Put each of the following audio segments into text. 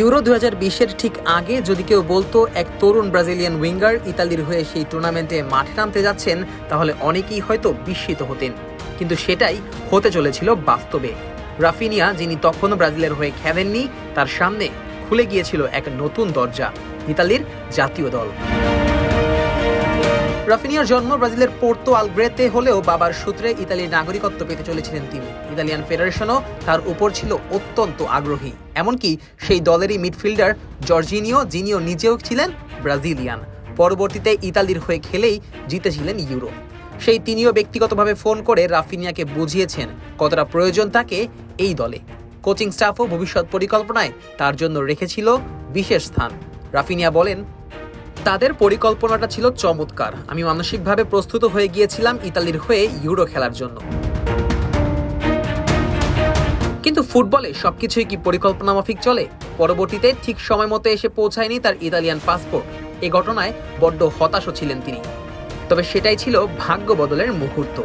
Euro দু হাজার ঠিক আগে যদি কেউ বলতো এক তরুণ ব্রাজিলিয়ান উইঙ্গার ইতালির হয়ে সেই টুর্নামেন্টে মাঠে নামতে যাচ্ছেন, তাহলে অনেকেই হয়তো বিস্মিত হতেন। কিন্তু সেটাই হতে চলেছিল বাস্তবে। রাফিনিয়া, যিনি তখনও ব্রাজিলের হয়ে খেলেননি, তার সামনে খুলে গিয়েছিল এক নতুন দরজা, ইতালির জাতীয় দল। রাফিনিয়ার জন্ম ব্রাজিলের পোর্তো আলগ্রেতে হলেও বাবার সূত্রে ইতালির নাগরিকত্ব পেতে চলেছিলেন তিনি। ইতালিয়ান ফেডারেশনও তার উপর ছিল অত্যন্ত আগ্রহী। এমনকি সেই দলেরই মিডফিল্ডার জর্জিনিও, যিনিও নিজেও ছিলেন ব্রাজিলিয়ান। পরবর্তীতে ইতালির হয়ে খেলেই জিতেছিলেন ইউরো। সেই তিনিও ব্যক্তিগতভাবে ফোন করে রাফিনিয়াকে বুঝিয়েছেন কতটা প্রয়োজন তাকে এই দলে। কোচিং স্টাফও ভবিষ্যৎ পরিকল্পনায় তার জন্য রেখেছিল বিশেষ স্থান। রাফিনিয়া বলেন তাদের পরিকল্পনাটা ছিল চমৎকার। আমি মানসিকভাবে প্রস্তুত হয়ে গিয়েছিলাম ইতালির হয়ে ইউরো খেলার জন্য। কিন্তু ফুটবলে সবকিছুই কি পরিকল্পনা মাফিক চলে? পরবর্তীতে ঠিক সময় মতো এসে পৌঁছায়নি তার ইতালিয়ান পাসপোর্ট। এ ঘটনায় বড্ড হতাশও ছিলেন তিনি। তবে সেটাই ছিল ভাগ্য বদলের মুহূর্ত।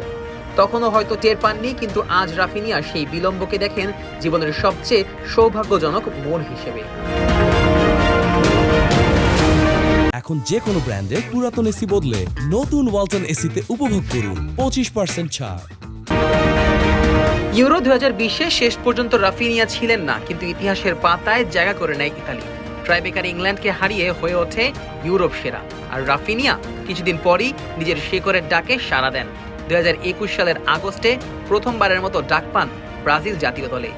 তখনও হয়তো টের পাননি, কিন্তু আজ রাফিনিয়া সেই বিলম্বকে দেখেন জীবনের সবচেয়ে সৌভাগ্যজনক মোড় হিসেবে। এখন যে কোনো ব্র্যান্ডের পুরাতন এসি বদলে নতুন ওয়ালটন এসিতে উপভোগ করুন পঁচিশ পার্সেন্ট ছাড়। ইউরো দু হাজার শেষ পর্যন্ত রাফিনিয়া ছিলেন না, কিন্তু ইতিহাসের পাতায় জায়গা করে নেয় ইতালি। ট্রাইবেকার ইংল্যান্ডকে হারিয়ে হয়ে ওঠে ইউরোপ সেরা। আর রাফিনিয়া কিছুদিন পরই নিজের শেকরের ডাকে সাড়া দেন। দু হাজার একুশ সালের আগস্টে প্রথমবারের মতো ডাক পান ব্রাজিল জাতীয় দলে।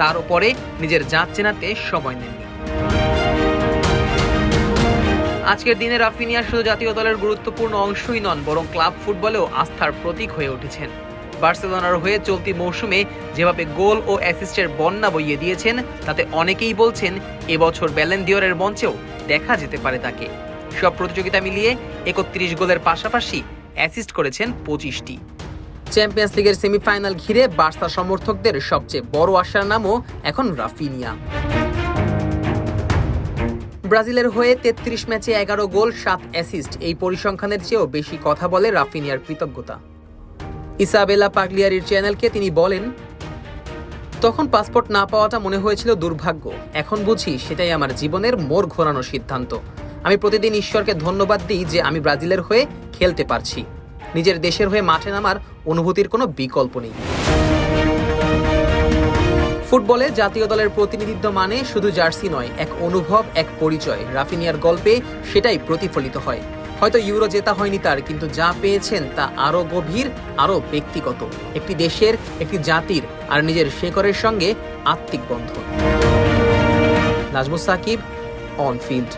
তার উপরে নিজের জাত চেনাতে সময় নেননি। আজকের দিনে রাফিনিয়া শুধু জাতীয় দলের গুরুত্বপূর্ণ অংশই নন, বরং ক্লাব ফুটবলেও আস্থার প্রতীক হয়ে উঠেছেন। বার্সেলোনার হয়ে চলতি মৌসুমে যেভাবে গোল ও অ্যাসিস্টের বন্যা বইয়ে দিয়েছেন, তাতে অনেকেই বলছেন এবছর ব্যালেন্ডিওরের মঞ্চেও দেখা যেতে পারে তাকে। সব প্রতিযোগিতা মিলিয়ে একত্রিশ গোলের পাশাপাশি অ্যাসিস্ট করেছেন পঁচিশটি। চ্যাম্পিয়ন্স লিগের সেমিফাইনাল ঘিরে বার্সা সমর্থকদের সবচেয়ে বড় আশার নামও এখন রাফিনিয়া। ব্রাজিলের হয়ে তেত্রিশ ম্যাচে এগারো গোল, সাত অ্যাসিস্ট এই পরিসংখ্যানের চেয়েও বেশি কথা বলে রাফিনিয়ার কৃতজ্ঞতা। ইসাবেলা পাগলিয়ারির চ্যানেলকে তিনি বলেন, তখন পাসপোর্ট না পাওয়াটা মনে হয়েছিল দুর্ভাগ্য। এখন বুঝি সেটাই আমার জীবনের মোড় ঘোরানো সিদ্ধান্ত। আমি প্রতিদিন ঈশ্বরকে ধন্যবাদ দিই যে আমি ব্রাজিলের হয়ে খেলতে পারছি। নিজের দেশের হয়ে মাঠে নামার অনুভূতির কোনো বিকল্প নেই। ফুটবলে জাতীয় দলের প্রতিনিধিত্ব মানে শুধু জার্সি নয়, এক অনুভব, এক পরিচয়। রাফিনিয়ার গল্পে সেটাই প্রতিফলিত হয়। হয়তো ইউরো জেতা হয়নি তার, কিন্তু যা পেয়েছেন তা আরও গভীর, আরও ব্যক্তিগত। একটি দেশের, একটি জাতির আর নিজের শেকরের সঙ্গে আত্মিক বন্ধন। Nazmus Sakib on field